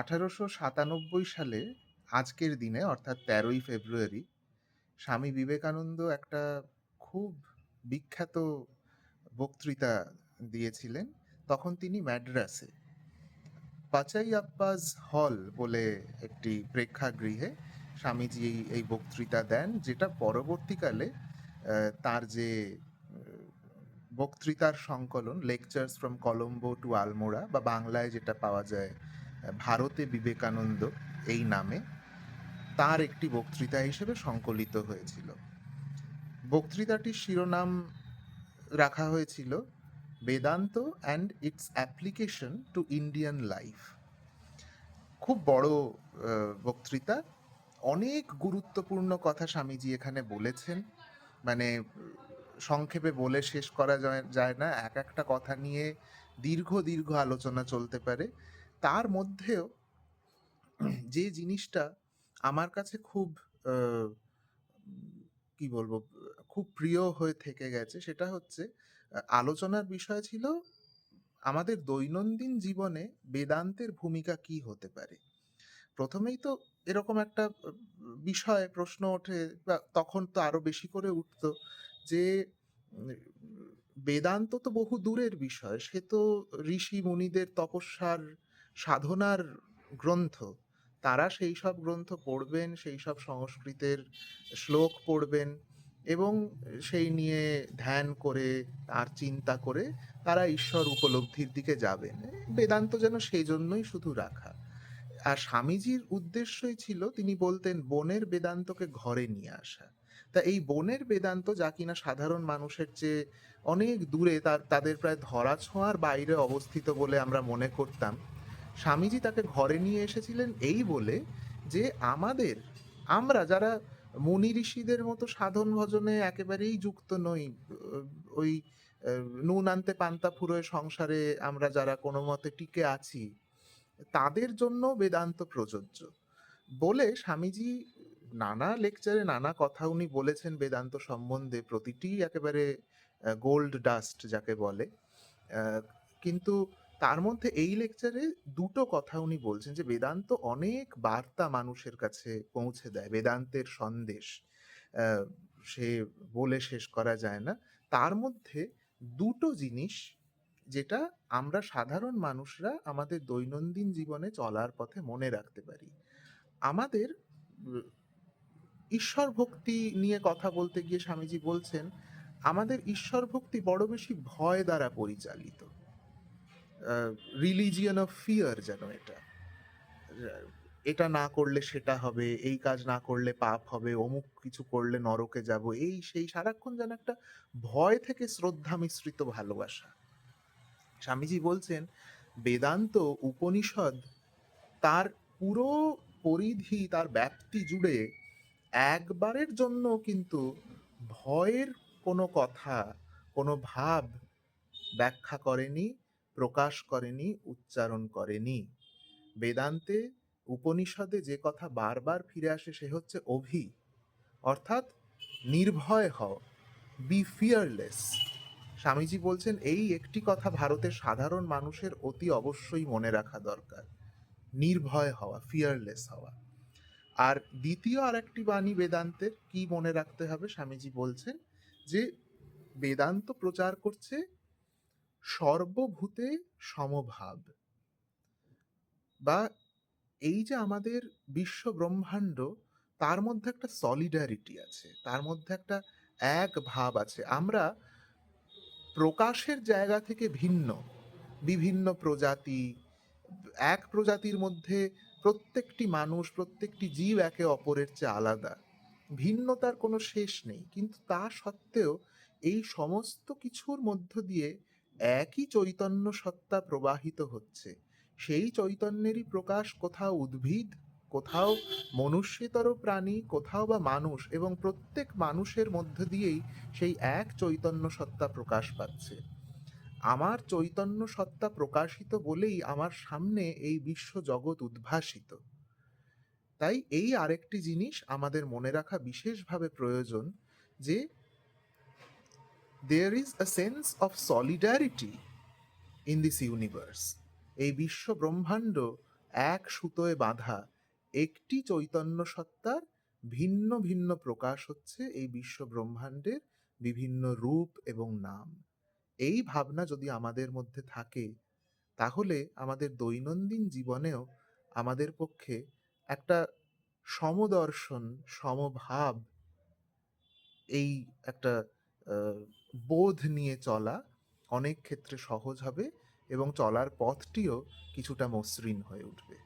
আঠারোশো সাতানব্বই সালে আজকের দিনে, অর্থাৎ তেরোই ফেব্রুয়ারি, স্বামী বিবেকানন্দ একটা খুব বিখ্যাত বক্তৃতা দিয়েছিলেন। তখন তিনি ম্যাড্রাসে পাচাই পাচাইয়াপ্পাজ হল বলে একটি প্রেক্ষাগৃহে স্বামীজি এই বক্তৃতা দেন, যেটা পরবর্তীকালে তার যে বক্তৃতার সংকলন, lectures from Colombo to Almora বা বাংলায় যেটা পাওয়া যায় ভারতে বিবেকানন্দ এই নামে তার একটি বক্তৃতা হিসেবে সংকলিত হয়েছিল। বক্তৃতাটির শিরোনাম রাখা হয়েছিল, Vedanta and its application to Indian life খুব বড় বক্তৃতা। অনেক গুরুত্বপূর্ণ কথা স্বামীজি এখানে বলেছেন। মানে সংক্ষেপে বলে শেষ করা যায় না। এক একটা কথা নিয়ে দীর্ঘ দীর্ঘ আলোচনা চলতে পারে। তার মধ্যেও যে জিনিসটা আমার কাছে খুব কি বলব, খুব প্রিয় হয়ে থেকে গেছে সেটা হচ্ছে, আলোচনার বিষয় ছিল আমাদের দৈনন্দিন জীবনে বেদান্তের ভূমিকা কি হতে পারে? প্রথমেই তো এরকম একটা বিষয়, প্রশ্ন ওঠে বা তখন তো আরও বেশি করে উঠতো যে, বেদান্ত তো বহু দূরের বিষয়, সে তো ঋষি, মুনিদের তপস্যার সাধনার গ্রন্থ, তারা সেই সব গ্রন্থ পড়বেন, সেই সব সংস্কৃতের শ্লোক পড়বেন এবং সেই নিয়ে ধ্যান করে আর চিন্তা করে তারা ঈশ্বর উপলব্ধির দিকে যাবেন। বেদান্ত যেন সেই জন্যই শুধু রাখা। আর স্বামীজির উদ্দেশ্যই ছিল তিনি বলতেন, বনের বেদান্তকে ঘরে নিয়ে আসা। তা এই বনের বেদান্ত যা কিনা সাধারণ মানুষের চেয়ে অনেক দূরে, তার, তাদের প্রায় ধরা ছোঁয়ার বাইরে অবস্থিত বলে আমরা মনে করতাম। স্বামীজি তাকে ঘরে নিয়ে এসেছিলেন এই বলে যে আমাদের, আমরা যারা মুনি ঋষিদের মতো সাধন ভজনে একেবারেই যুক্ত নই ওই নুন আনতে পান্তা ফুরোয় সংসারে আমরা যারা কোনো মতে টিকে আছি, তাদের জন্য বেদান্ত প্রযোজ্য। বলে স্বামীজি নানা লেকচারে নানা কথা উনি বলেছেন বেদান্ত সম্বন্ধে, প্রতিটি একেবারে গোল্ড ডাস্ট যাকে বলে। কিন্তু তার মধ্যে এই লেকচারে দুটো কথা উনি বলছেন যে, বেদান্ত অনেক বার্তা মানুষের কাছে পৌঁছে দেয়। বেদান্তের সন্দেশ সে বলে শেষ করা যায় না। তার মধ্যে দুটো জিনিস যেটা আমরা সাধারণ মানুষরা আমাদের দৈনন্দিন জীবনে চলার পথে মনে রাখতে পারি। আমাদের ঈশ্বর ভক্তি নিয়ে কথা বলতে গিয়ে স্বামীজি বলছেন, আমাদের ঈশ্বর ভক্তি বড় বেশি ভয় দ্বারা পরিচালিত। রিলিজিয়ন অফ ফিয়ার যেন এটা। এটা না করলে সেটা হবে, এই কাজ না করলে পাপ হবে, অমুক কিছু করলে নরকে যাব, এই সেই সারাক্ষণ যেন একটা ভয় থেকে শ্রদ্ধা মিশ্রিত ভালোবাসা। স্বামীজি বলছেন, বেদান্ত উপনিষদ তার পুরো পরিধি, তার ব্যাপ্তি জুড়ে একবারের জন্য কিন্তু ভয়ের কোনো কথা, কোনো ভাব ব্যাখ্যা করেনি। প্রকাশ করেনি, উচ্চারণ করেনি। বেদান্তে উপনিষদে যে কথা বারবার ফিরে আসে সে হচ্ছে অভি। অর্থাৎ নির্ভয় হও বি ফিয়ারলেস স্বামীজি বলছেন, এই একটি কথা ভারতের সাধারণ মানুষের অতি অবশ্যই মনে রাখা দরকার। নির্ভয় হওয়া ফিয়ারলেস হওয়া। আর দ্বিতীয় আর একটি বাণী বেদান্তের, কি মনে রাখতে হবে? স্বামীজি বলছেন যে, বেদান্ত প্রচার করছে সর্বভূতে সমভাব। বা এই যে আমাদের বিশ্ব ব্রহ্মাণ্ড তার মধ্যে একটা সলিডারিটি আছে, তার মধ্যে একটা এক ভাব আছে। আমরা প্রকাশের জায়গা থেকে ভিন্ন, বিভিন্ন প্রজাতি, এক প্রজাতির মধ্যে প্রত্যেকটি মানুষ, প্রত্যেকটি জীব একে অপরের চেয়ে আলাদা। ভিন্নতার কোনো শেষ নেই। কিন্তু তা সত্ত্বেও এই সমস্ত কিছুর মধ্য দিয়ে একই চৈতন্য সত্তা প্রবাহিত হচ্ছে। সেই চৈতন্যেরই প্রকাশ কোথাও উদ্ভিদ, কোথাও মনুষ্যতর প্রাণী, কোথাও বা মানুষ এবং প্রত্যেক মানুষের মধ্য দিয়েই সেই এক চৈতন্য সত্তা প্রকাশ পাচ্ছে। আমার চৈতন্য সত্তা প্রকাশিত বলেই আমার সামনে এই বিশ্ব জগৎ উদ্ভাসিত। তাই এই আরেকটি জিনিস আমাদের মনে রাখা বিশেষভাবে প্রয়োজন যে there is a sense of solidarity in this universe এই বিশ্ব ব্রহ্মাণ্ড এক সুতোয় বাঁধা, একটি চৈতন্য সত্তার ভিন্ন ভিন্ন প্রকাশ হচ্ছে এই বিশ্ব ব্রহ্মাণ্ডের বিভিন্ন রূপ এবং নাম। এই ভাবনা যদি আমাদের মধ্যে থাকে, তাহলে আমাদের দৈনন্দিন জীবনেও আমাদের পক্ষে একটা সমদর্শন, সমভাব এই একটা বোধ নিয়ে চলা অনেক ক্ষেত্রে সহজ হবে এবং চলার পথটিও কিছুটা মসৃণ হয়ে উঠবে।